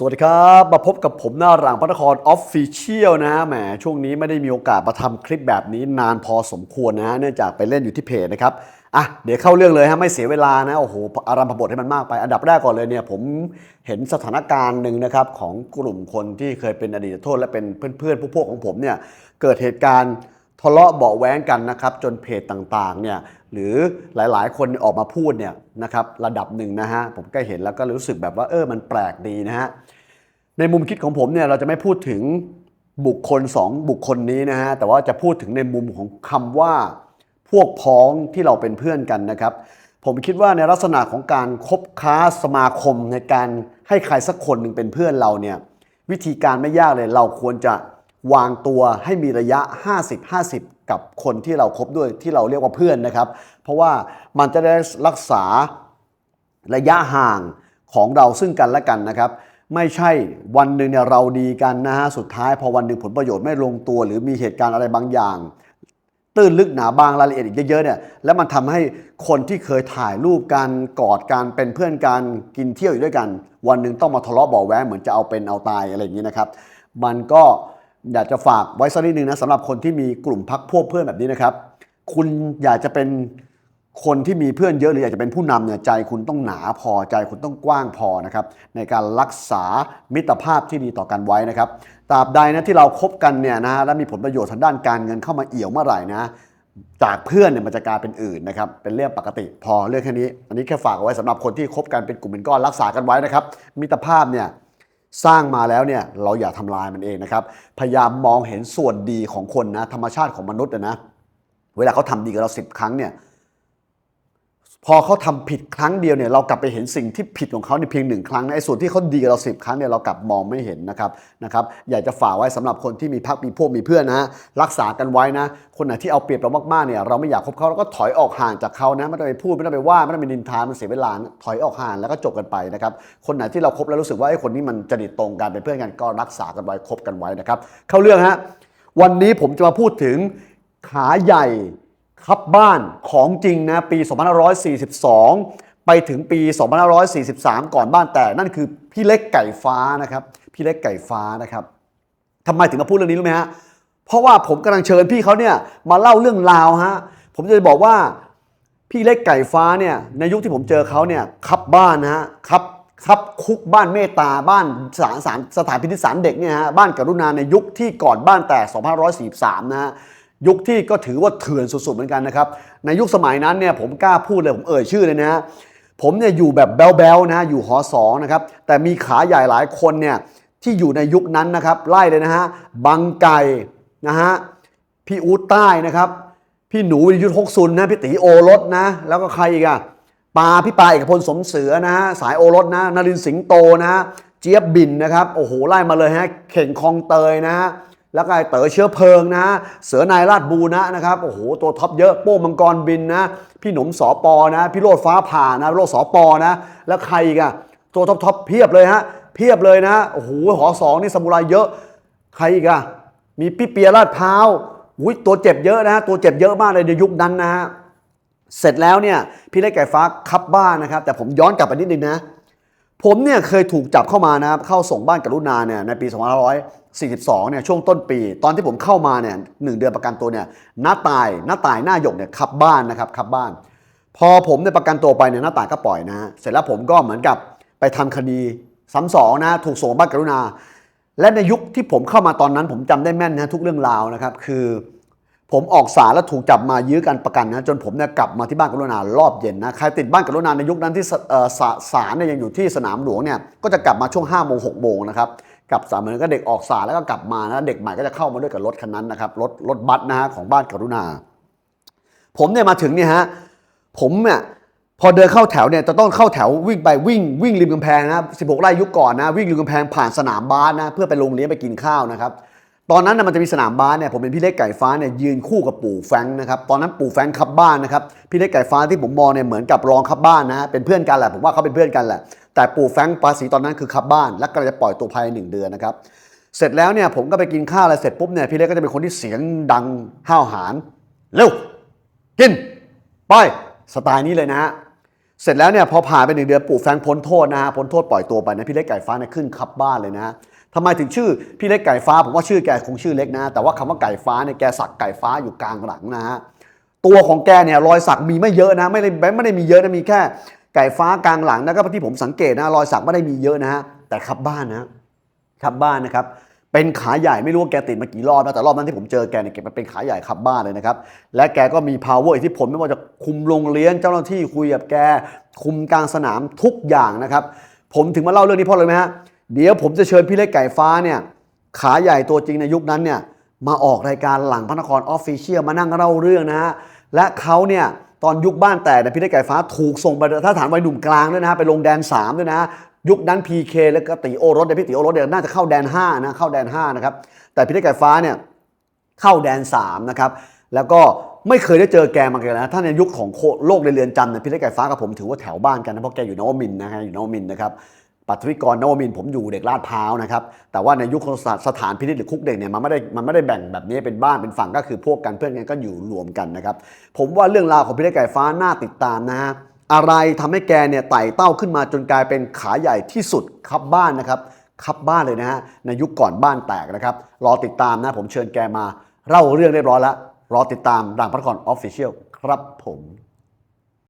สวัสดีครับ มาพบกับผมหน้าหลังพระนครออฟฟิเชียลนะฮะแหมช่วงนี้ไม่ได้มีโอกาสมาทำคลิปแบบนี้นานพอสมควรนะฮะเนื่องจากไปเล่นอยู่ที่เพจนะครับอะเดี๋ยวเข้าเรื่องเลยฮะไม่เสียเวลานะโอ้โหอารัมพบทให้มันมากไป อันดับแรกก่อนเลยเนี่ยผมเห็นสถานการณ์หนึ่งนะครับของกลุ่มคนที่เคยเป็นอดีตโทษ และเป็นเพื่อนๆพวกๆของผมเนี่ยเกิดเหตุการณ์ ทะเลาะเบาแว้งกันนะครับจนเพจต่างๆเนี่ยหรือหลายๆ คนออกมาพูดเนี่ยนะครับระดับหนึ่งนะฮะผมก็เห็นแล้วก็รู้สึกแบบว่าเออมันแปลกดีนะฮะในมุมคิดของผมเนี่ยเราจะไม่พูดถึงบุคคลสองบุคคลนี้นะฮะแต่ว่าจะพูดถึงในมุมของคำว่าพวกพ้องที่เราเป็นเพื่อนกันนะครับ ผมคิดว่าในลักษณะของการคบค้าสมาคมในการให้ใครสักคนหนึ่งเป็นเพื่อนเราเนี่ยวิธีการไม่ยากเลยเราควรจะ วางตัวให้มีระยะ 50-50 กับคนที่เราคบด้วยที่เราเรียกว่าเพื่อนนะครับ เพราะว่ามันจะได้รักษาระยะห่างของเราซึ่งกันและกันนะครับ ไม่ใช่วันหนึ่งเนี่ยเราดีกันนะฮะสุดท้ายพอวันหนึ่งผลประโยชน์ไม่ลงตัว หรือมีเหตุการณ์อะไรบางอย่าง ตื้นลึกหนาบางรายละเอียดอีกเยอะๆเนี่ยแล้วมันทำให้คนที่เคยถ่ายรูปกันกอดกันเป็นเพื่อนกันกินเที่ยวอยู่ด้วยกัน วันหนึ่งต้องมาทะเลาะบาะแว้งเหมือนจะเอาเป็นเอาตายอะไรอย่างนี้นะครับ มันก็ อยากจะฝากไว้สักนิดนึงนะสำหรับคนที่มีกลุ่มพักพวกเพื่อนแบบนี้นะครับ คุณอยากจะเป็นคนที่มีเพื่อนเยอะหรืออยากจะเป็นผู้นำเนี่ยใจคุณต้องหนาพอใจคุณต้องกว้างพอนะครับในการรักษามิตรภาพที่ดีต่อกันไว้นะครับตราบใดนะที่เราคบกันเนี่ยนะและมีผลประโยชน์ทางด้านการเงินเข้ามาเอี่ยวเมื่อไหร่นะจากเพื่อนเนี่ยมันจะกลายเป็นอื่นนะครับเป็นเรื่องปกติพอเรื่องแค่นี้ อันนี้แค่ฝากเอาไว้สำหรับคนที่คบกันเป็นกลุ่มเป็นก้อนรักษากันไว้นะครับมิตรภาพเนี่ย สร้างมาแล้วเนี่ยเราอย่าทำลายมันเองนะครับ พยายามมองเห็นส่วนดีของคนนะธรรมชาติของมนุษย์นะ เวลาเขาทำดีกับเราสิบครั้งเนี่ย พอเขาทำผิดครั้งเดียวเนี่ยเรากลับไปเห็นสิ่งที่ผิดของเขาในเพียงหนึ่งครั้งนะไอ้ส่วนที่เขาดีเราสิบครั้งเนี่ยเรากลับมองไม่เห็นนะครับนะครับอยากจะฝากไว้สำหรับคนที่มีพักมีพวกมีเพื่อนนะรักษากันไว้นะ คนไหนที่เอาเปรียบเรามากๆเนี่ยเราไม่อยากคบเขาเราก็ถอยออกห่างจากเขานะไม่ต้องไปพูดไม่ต้องไปว่าไม่ต้องไปนินทามันเสียเวลาถอยออกห่างแล้วก็จบกันไปนะครับคนไหนที่เราคบแล้วรู้สึกว่าไอ้คนนี้มันจริตตรงกันเป็นเพื่อนกันก็รักษากันไว้คบกันไว้นะครับเข้าเรื่องฮะวันนี้ผมจะมาพูดถึงขาใหญ่ ครับบ้านของจริงนะปี 2542 ไปถึงปี 2543 ก่อนบ้านแต่นั่นคือพี่เล็กไก่ฟ้านะครับ พี่เล็กไก่ฟ้านะครับทำไมถึงมาพูดเรื่องนี้รู้ไหมฮะเพราะว่าผมกำลังเชิญพี่เขาเนี่ยมาเล่าเรื่องราวฮะผมจะบอกว่าพี่เล็กไก่ฟ้าเนี่ยในยุคที่ผมเจอเขาเนี่ยคับบ้านนะฮะคับคับคุกบ้านเมตตาบ้านสานสารสถานพินิจสารเด็กเนี่ยฮะบ้านกรุณาในยุคที่ก่อนบ้านแต่ 2543 นะฮะ ยุคที่ก็ถือว่าเถื่อนสุดๆเหมือนกันนะครับ ในยุคสมัยนั้นเนี่ยผมกล้าพูดเลยผมเอ่ยชื่อเลยนะฮะผมเนี่ยอยู่แบบแบ๊วๆนะฮะอยู่หอสองนะครับแต่มีขาใหญ่หลายคนเนี่ยที่อยู่ในยุคนั้นนะครับไล่เลยนะฮะบังไก่นะฮะพี่อู๊ดใต้นะครับ พี่หนูวิยุทธหกซุนนะพี่ตีโอรสนะ แล้วก็ใครอีกอะปาพี่ปาเอกพลสมเสือนะฮะสายโอรสนะนรินสิงโตนะฮะเจี๊ยบบินนะครับโอ้โหไล่มาเลยฮะเข่งคลองเตยนะฮะ แล้วก็เต๋อเชื้อเพลิงนะ เสือนายราชบูนะนะครับโอ้โหตัวท็อปเยอะโป้มังกรบินนะ พี่หนุ่มสอปอนะ พี่โรดฟ้าผ่านะโรดสอปอนะ แล้วใครอีกอะตัวท็อปท็อปเพียบเลยฮะเพียบเลยนะโอ้โหหอสองนี่สมุไรเยอะ ใครอีกอะมีพี่เปียราดพร้าวอุ้ยตัวเจ็บเยอะนะฮะตัวเจ็บเยอะมากเลยในยุคนั้นนะฮะเสร็จแล้วเนี่ยพี่เล็กไก่ฟ้าคับบ้านนะครับ แต่ผมย้อนกลับไปนิดนึงนะ ผมเนี่ยเคยถูกจับเข้ามานะครับเข้าส่งบ้านกรุณาเนี่ยในปี 2542 เนี่ยช่วงต้นปี ตอนที่ผมเข้ามาเนี่ยหนึ่งเดือนประกันตัวเนี่ยน้าตายน้าตายหน้าหยกเนี่ยขับบ้านนะครับขับบ้าน พอผมเนี่ยประกันตัวไปเนี่ยน้าตายก็ปล่อยนะเสร็จแล้วผมก็เหมือนกับไปทำคดีซ้ำสองนะถูกส่งบ้านกรุณา และในยุคที่ผมเข้ามาตอนนั้น ผมจำได้แม่นนะทุกเรื่องราวนะครับคือ ผมออกสารแล้วถูกจับมายื้อกันประกันนะจนผมเนี่ยกลับมาที่บ้านกรุณารอบเย็นนะใครติดบ้านกรุณาในยุคนั้นที่สาศาลเนี่ยยังอยู่ที่สนามหลวงเนี่ยก็จะกลับมาช่วง5้าโมงหกโมงนะครับกลับสามเหมือนก็เด็กออกสารแล้วก็กลับมานะเด็กใหม่ก็จะเข้ามาด้วยกับรถคันนั้นนะครับรถรถบัสนะฮะของบ้านกรุณา ผมเนี่ยมาถึงเนี่ยฮะผมเนี่ยพอเดินเข้าแถวเนี่ยจะต้องเข้าแถววิ่งไปวิ่งวิ่งริมกำแพงนะ16ไร่ยุคก่อนนะวิ่งริมกำแพงผ่านสนามบาสนะเพื่อไปโรงเรียนไปกินข้าวนะครับ ตอนนั้นนะมันจะมีสนามบาสเนี่ยผมเป็นพี่เล็กไก่ฟ้าเนี่ยยืนคู่กับปู่แฟงนะครับตอนนั้นปู่แฟงขับบ้านนะครับพี่เล็กไก่ฟ้าที่ผมมองเนี่ยเหมือนกับรองขับบ้านนะเป็นเพื่อนกันแหละผมว่าเขาเป็นเพื่อนกันแหละ แต่ปู่แฟงภาษีตอนนั้นคือขับบ้าน และกำลังจะปล่อยตัวภายในหนึ่งเดือนนะครับเสร็จแล้วเนี่ยผมก็ไปกินข้าวอะไรเสร็จปุ๊บเนี่ยพี่เล็กก็จะเป็นคนที่เสียงดังห้าวหาญเร็วกินไปสไตล์นี้เลยนะฮะเสร็จแล้วเนี่ยพอผ่านไปหนึ่งเดือนปู่แฟงพ้นโทษนะฮะพ้นโทษปล่อยตัวไปนะพี่เล็กไก่ฟ้าเนี่ยขึ้นขับบ้านเลยนะ ทำไมถึงชื่อพี่เล็กไก่ฟ้าผมว่าชื่อแกคงชื่อเล็กนะ แต่ว่าคำว่าไก่ฟ้าเนี่ยแกสักไก่ฟ้าอยู่กลางหลังนะฮะตัวของแกเนี่ยรอยสักมีไม่เยอะนะไม่ได้ไม่ได้มีเยอะนะมีแค่ ไก่ฟ้ากลางหลังนะก็ที่ผมสังเกตนะรอยสักไม่ได้มีเยอะนะฮะแต่ขับบ้านนะขับบ้านนะครับเป็นขาใหญ่ไม่รู้ว่าแกติดมากี่รอบนะแต่รอบนั้นที่ผมเจอแกเนี่ยแกเป็นขาใหญ่ขับบ้านเลยนะครับและแกก็มี power อิทธิพลไม่ว่าจะคุมโรงเรียนเจ้าหน้าที่คุยกับแกคุมกลางสนามทุกอย่างนะครับผมถึงมาเล่าเรื่องนี้เพราะอะไรไหมฮะ เดี๋ยวผมจะเชิญพี่เล็กไก่ฟ้าเนี่ยขาใหญ่ตัวจริงในยุคนั้นเนี่ยมาออกรายการหลังพระนครออฟฟิเชียลมานั่งเล่าเรื่องนะฮะและเขาเนี่ยตอนยุคบ้านแต่พี่เล็กไก่ฟ้าถูกส่งไปถ้าฐานวัยหนุ่มกลางด้วยนะฮะไปลงแดน 3 ด้วยนะยุคนั้น PK แล้วก็ติโอรสเนี่ยพี่ติโอรสเนี่ยน่าจะเข้าแดน5นะเข้าแดน5นะครับแต่พี่เล็กไก่ฟ้าเนี่ยเข้าแดน3นะครับแล้วก็ไม่เคยได้เจอแกมาเลยนะถ้าในยุคของโคโลกในเรือนจำเนี่ยพี่เล็กไก่ฟ้ากับผมถือว่าแถวบ้านกันนะเพราะแกอยู่นวมินนะฮะอยู่นวมินนะครับ ปัทวิกรนวมินผมอยู่เด็กลาดพร้าวนะครับ แต่ว่าในยุคสถานพินิจหรือคุกเด็กเนี่ยมันไม่ได้มันไม่ได้แบ่งแบบนี้เป็นบ้านเป็นฝั่งก็คือพวกกันเพื่อนกันก็อยู่รวมกันนะครับ ผมว่าเรื่องราวของพี่เล็กไก่ฟ้าน่าติดตามนะฮะอะไรทำให้แกเนี่ยไต่เต้าขึ้นมาจนกลายเป็นขาใหญ่ที่สุดครับบ้านนะครับครับบ้านเลยนะฮะในยุคก่อนบ้านแตกนะครับ รอติดตามนะผมเชิญแกมาเล่าเรื่องเรียบร้อยแล้วรอติดตามด่างพระนครออฟฟิเชียลครับผม